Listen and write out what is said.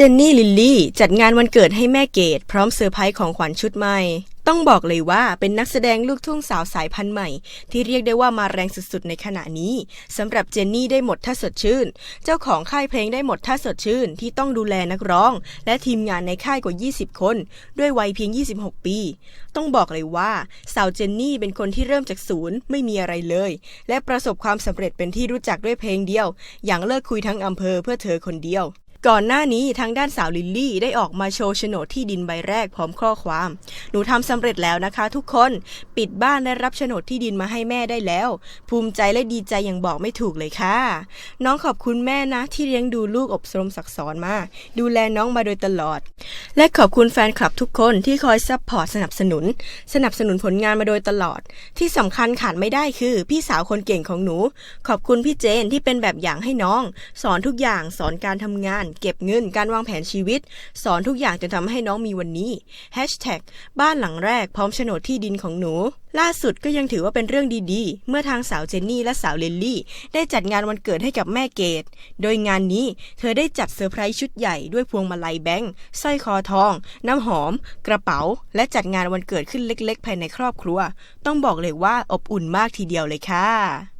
เจนนี่ลิลลี่จัดงานวันเกิดให้แม่เกดพร้อมเซอร์ไพรส์ของขวัญชุดใหม่ ต้องบอกเลยว่าเป็นนักแสดงลูกทุ่งสาวสายพันธุ์ใหม่ ที่เรียกได้ว่ามาแรงสุดๆในขณะนี้สำหรับเจนนี่ได้หมดถ้าสดชื่น เจ้าของค่ายเพลงได้หมดถ้าสดชื่น ที่ต้องดูแลนักร้อง และทีมงานในค่ายกว่า 20 คน ด้วยวัยเพียง 26 ปี ต้องบอกเลยว่าสาวเจนนี่เป็นคนที่เริ่มจากศูนย์ไม่มีอะไรเลย และประสบความสำเร็จเป็นที่รู้จักด้วยเพลงเดียว อย่างเลิกคุยทั้งอำเภอเพื่อเธอคนเดียว ก่อนหน้านี้ทางด้านสาวลิลลี่ได้ออกมาโชว์โฉนดที่ดินใบแรกพร้อมข้อความ หนูทำสำเร็จแล้วนะคะ ทุกคนปิดบ้านและรับโฉนดที่ดินมาให้แม่ได้แล้ว ภูมิใจและดีใจอย่างบอกไม่ถูกเลยค่ะ น้องขอบคุณแม่นะ ที่เลี้ยงดูลูกอบรมศักสอนมา ดูแลน้องมาโดยตลอด และขอบคุณแฟนคลับทุกคนที่คอยซัพพอร์ตสนับสนุน สนับสนุนผลงานมาโดยตลอด ที่สำคัญขาดไม่ได้คือ พี่สาวคนเก่งของหนู ขอบคุณพี่เจนที่เป็นแบบอย่างให้น้อง สอนทุกอย่างสอนการทำงานเก็บเงิน การวางแผนชีวิต สอนทุกอย่างจนทำให้น้องมีวันนี้ Hashtag บ้านหลังแรกพร้อมโฉนดที่ดินของหนู ล่าสุดก็ยังถือว่าเป็นเรื่องดีๆ เมื่อทางสาวเจนนี่และสาวเลนลี่ ได้จัดงานวันเกิดให้กับแม่เกด โดยงานนี้เธอได้จัดเซอร์ไพรส์ชุดใหญ่ด้วยพวงมาลัยแบงค์สร้อยคอทอง น้ำหอม กระเป๋า และจัดงานวันเกิดขึ้นเล็ก ๆ ภายในครอบครัว ต้องบอกเลยว่าอบอุ่นมากทีเดียวเลยค่ะ